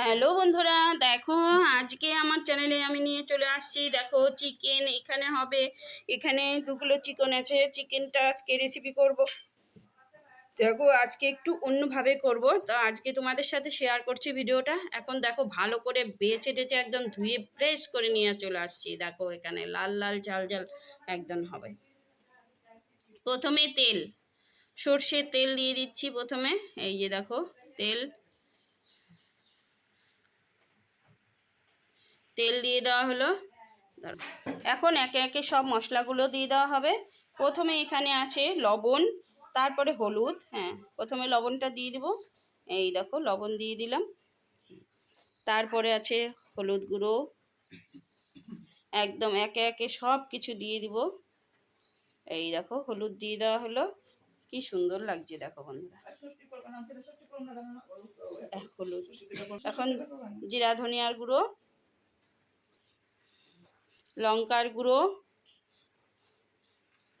Hello বন্ধুরা, দেখো আজকে আমার চ্যানেলে আমি নিয়ে চলে আসছি। দেখো চিকেন এখানে হবে। এখানে দুগুলো চিকেন আছে। চিকেনটা আজকে রেসিপি করব। দেখো আজকে একটু অন্যভাবে করব। তো আজকে তোমাদের সাথে শেয়ার করছি ভিডিওটা। এখন দেখো ভালো করে বেছে টেছে একদম ধুয়ে ফ্রেশ করে নিয়ে চলে আসছি। দেখো এখানে লাল লাল ঝাল ঝাল একদম হবে। প্রথমে তেল। সর্ষের তেল দিয়ে দিচ্ছি প্রথমে। এই যে দেখো তেল। তেল দিয়ে দেওয়া হলো। এখন একে একে সব মশলাগুলো দিয়ে দেওয়া হবে। প্রথমে এখানে আছে লবণ, তারপরে হলুদ হ্যাঁ প্রথমে লবণটা দিয়ে দেবো। এই দেখো, লবণ দিয়ে দিলাম। তারপরে আছে হলুদ গুঁড়ো। একদম একে একে সব কিছু দিয়ে দিব। এই দেখো, হলুদ দিয়ে দেওয়া হলো। কি সুন্দর লাগছে দেখো বন্ধুরা। হলুদ। এখন জিরা, ধনিয়ার গুঁড়ো। লঙ্কার গুঁড়ো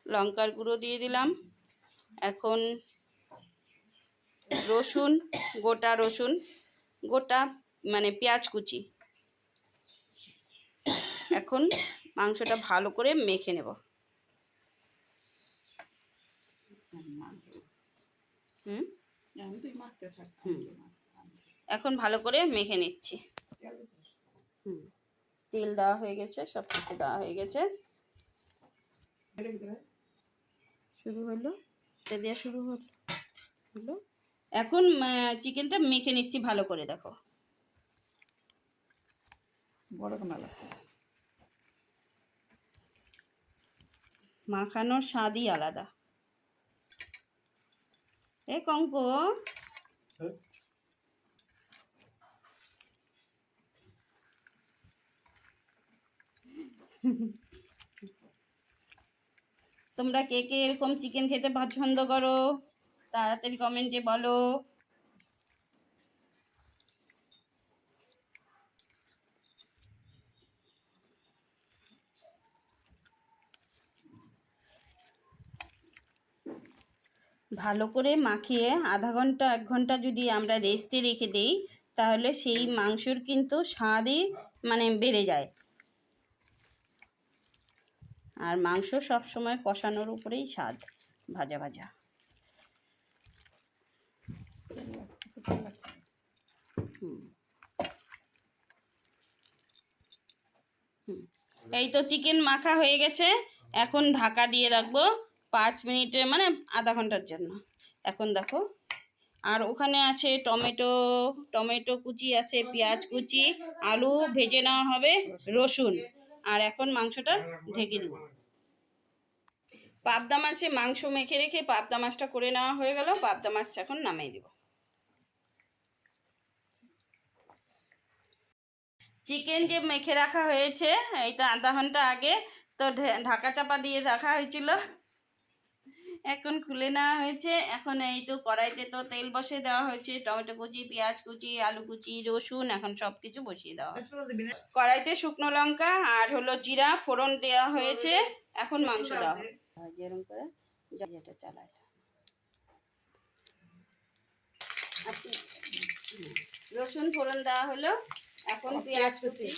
লঙ্কার গুঁড়ো দিয়ে দিলাম। এখন রসুন, গোটা রসুন, গোটা মানে পেঁয়াজ কুচি। এখন মাংসটা ভালো করে মেখে নেব। এখন ভালো করে মেখে নিচ্ছি। হুম। তেল দেওয়া হয়ে গেছে সব কিছু দেওয়া হয়ে গেছে। শুরু হলো? দেওয়া শুরু হলো হলো? এখন চিকেনটা মেখে নিচ্ছি ভালো করে, দেখো। বড় মাখানোর স্বাদই আলাদা। এ কঙ্ক। তোমরা কে কে এরকম চিকেন খেতে পছন্দ করো, তাড়াতাড়ি কমেন্টে বলো। ভালো করে মাখিয়ে আধা ঘণ্টা, এক ঘণ্টা যদি আমরা রেস্টে রেখে দিই, তাহলে সেই মাংসর কিন্তু স্বাদই মানে বেড়ে যায়। আর মাংস সব সময় কষানোর উপরেই স্বাদ, ভাজা ভাজা। এই তো চিকেন মাখা হয়ে গেছে। এখন ঢাকা দিয়ে রাখব পাঁচ মিনিটে মানে আধা ঘণ্টার জন্য। এখন দেখো, আর ওখানে আছে টমেটো টমেটো কুচি আছে, পেঁয়াজ কুচি, আলু ভেজে নেওয়া হবে, রসুন। আর এখন মাংসটা ঢেকে নিব। পাবদা মাছে মাংস মেখে রেখে পাবদা মাছটা করে নেওয়া হয়ে গেল। পাবদা মাছ এখন নামিয়ে দিব। চিকেন যে মেখে রাখা হয়েছে, এই তো আধা ঘণ্টা আগে। তো ঢাকা চাপা দিয়ে রাখা হয়েছিল। এখন খুলে নেওয়া হয়েছে। এখন এই তো কড়াইতে তো তেল বসে দেওয়া হয়েছে। টমেটো কুচি পেঁয়াজ কুচি আলু কুচি রসুন এখন সব কিছু বসিয়ে দেওয়া কড়াইতে শুকনো লঙ্কা আর হলো জিরা ফোড়ন দেওয়া হয়েছে। এখন মাংস দেওয়া যেরকম করে যেটা চালায় আচ্ছা, রসুন ফোড়ন দেওয়া হলো। এখন পেঁয়াজ কুচি।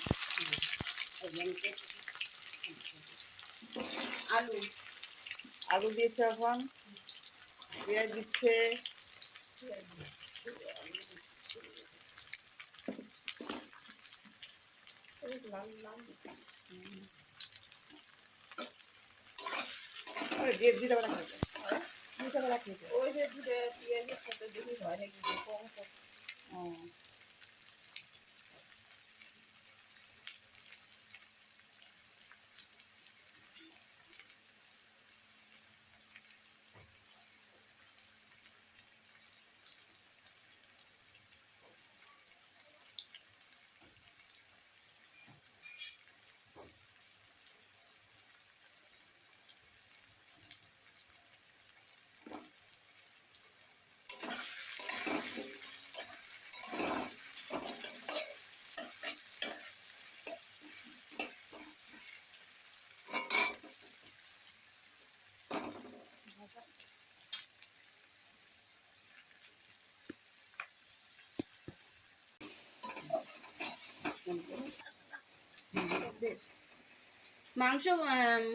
আলু। আলু দিয়েছে এখন পেঁয়াজ দিচ্ছে। দিয়ে দিতে পারে দিতে পারে ওই যে পেঁয়াজের সাথে দেখি নাকি যে কম কম। ও। মাংস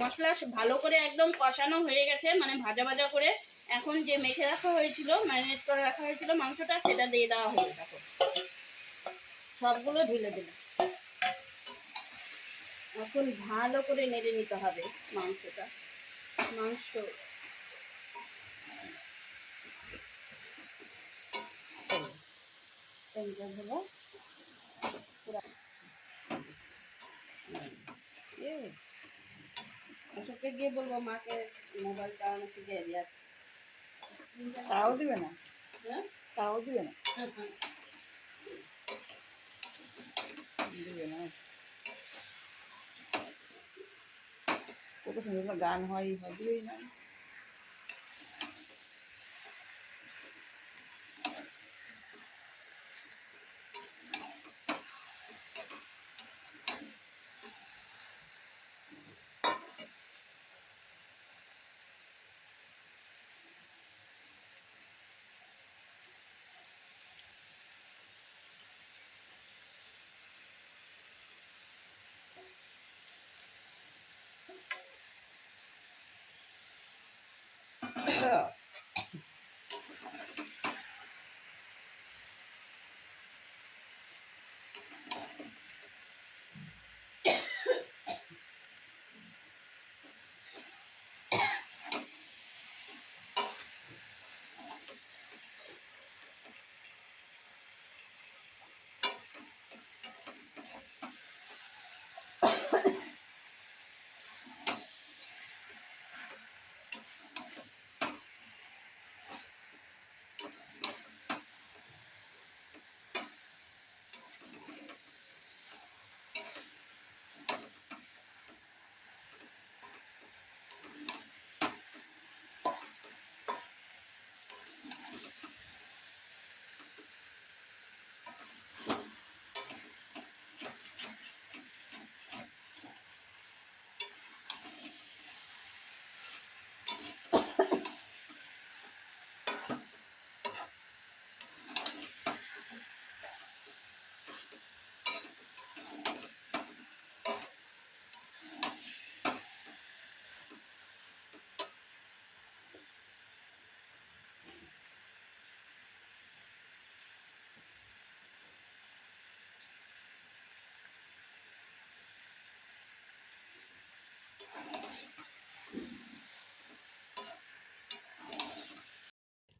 মশলা ভালো করে একদম কষানো হয়ে গেছে মানে ভাজা ভাজা করে। এখন যে মেখে রাখা হয়েছিল, ম্যারিনেট করে রাখা হয়েছিল মাংসটা, সেটা দিয়ে দেওয়া হলো। দেখো। সবগুলো ঢেলে দিলাম। এখন ভালো করে নেড়ে নিতে হবে মাংসটা। মাংস। অশোককে গিয়ে বলব মাকে মোবাইল চালানো শিখে দিয়ে আসছি তাও দিবে না? হ্যাঁ? তাও দিবে না? দিবে না। কত সুন্দর গান হয় হয় দিবেই না। up.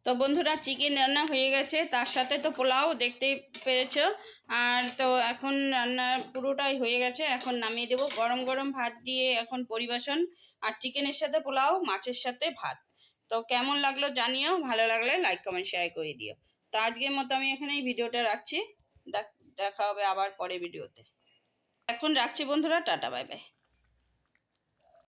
তো বন্ধুরা চিকেন রান্না হয়ে গেছে, তার সাথে তো পোলাও দেখতেই পেরেছ। আর তো এখন রান্না পুরোটাই হয়ে গেছে, এখন নামিয়ে দেবো। গরম গরম ভাত দিয়ে এখন পরিবেশন, আর চিকেনের সাথে পোলাও, মাছের সাথে ভাত। তো কেমন লাগল জানিও, ভালো লাগলে লাইক কমেন্ট শেয়ার করে দিও। তো আজকের মতো আমি এখানে এই ভিডিওটা রাখছি। দেখ- দেখা হবে আবার পরে ভিডিওতে। এখন রাখছি বন্ধুরা, টাটা বাই বাই